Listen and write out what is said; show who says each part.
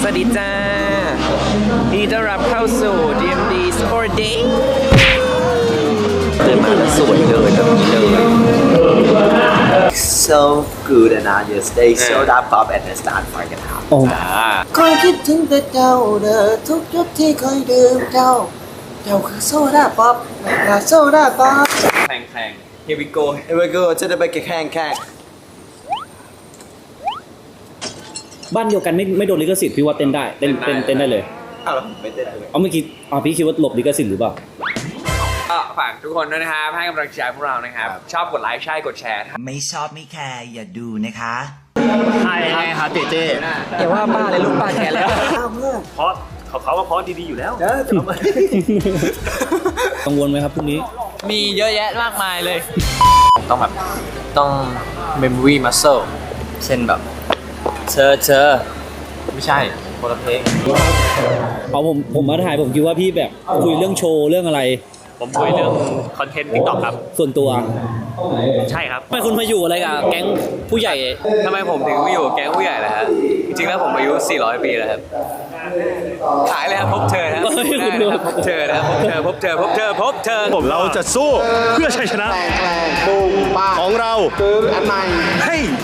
Speaker 1: สวัสดีจ้ายินดีต้อนรับเข้าสู่ DMD Sport Day เดินมาแล้วสวยเลยแบบนี้เลย
Speaker 2: so good and now you stay so that pop and then start fucking out
Speaker 3: โอ้
Speaker 2: คอยคิดถึงแต่เจ้าเด้อทุกยุคที่เคยดื่มเจ้า เจ้าคือโซดาป๊อปแม่กาโซดาป๊อป
Speaker 1: แข่งแข่ง Here we go
Speaker 2: เอเวอร์ก็จะได้ไปแข่งแข่ง
Speaker 3: บ้านเดียวกันไม่ไม่โดนลิขสิทธิ์พี่ว่าเต้นได้เต้นเต้นเต้นได้เลย
Speaker 2: อ้าวไม่ได้เลย
Speaker 3: เอาเมื่อกี้อ๋อพี่คิดว่าหลบลิขสิทธิ์หรือเปล่า
Speaker 1: ก็ฝากทุกคนด้วยนะครับให้กำลังใจพวกเรานะครับ ชอบกดไลค์ใช่กดแชร์
Speaker 4: ไม่ชอบไม่แคร์อย่าดูนะคะ
Speaker 5: ใช่ใช่ครับเจเจ
Speaker 1: อย่าว่าป้าเลยลูกป้าแก่แล้ว
Speaker 2: อ้าวเมื่อ
Speaker 5: เพราะเขาเขาว่าเพราะดีๆอยู่แล้ว
Speaker 2: เด้อจะมา
Speaker 3: กังวลไหมครับพรุ่งนี้
Speaker 1: มีเยอะแยะมากมายเลย ต้องแบบต้อง memory muscle เช่นแบบ เธอเธอไม่ใช่คนละเพลง
Speaker 3: เอาผมผมมาถ่ายผมคิดว่าพี่แบบคุยเรื่องโชว์เรื่องอะไร
Speaker 5: ผมคุยเรื่องคอนเทนต์ทิกตอกครับ
Speaker 3: ส่วนตัว
Speaker 5: ใช่ครับ
Speaker 3: ทำไมคุณมาอยู่อะไรกับแก๊งผู้ใหญ่
Speaker 1: ทำไมผมถึงมาอยู่แก๊งผู้ใหญ่ล่ะฮะจริงๆแล้วผมอายุ 400 ปีแล้วครับขายเลยครับพบเธอนะครับได้นะครับพบเธอนะครับพบเธอพบเธอพบเธอพบเธอ
Speaker 5: ผมเราจะสู้เพื่อชัยชนะของเรา
Speaker 2: คืออันใหม่
Speaker 5: ให้เทพไงให้ใหญ่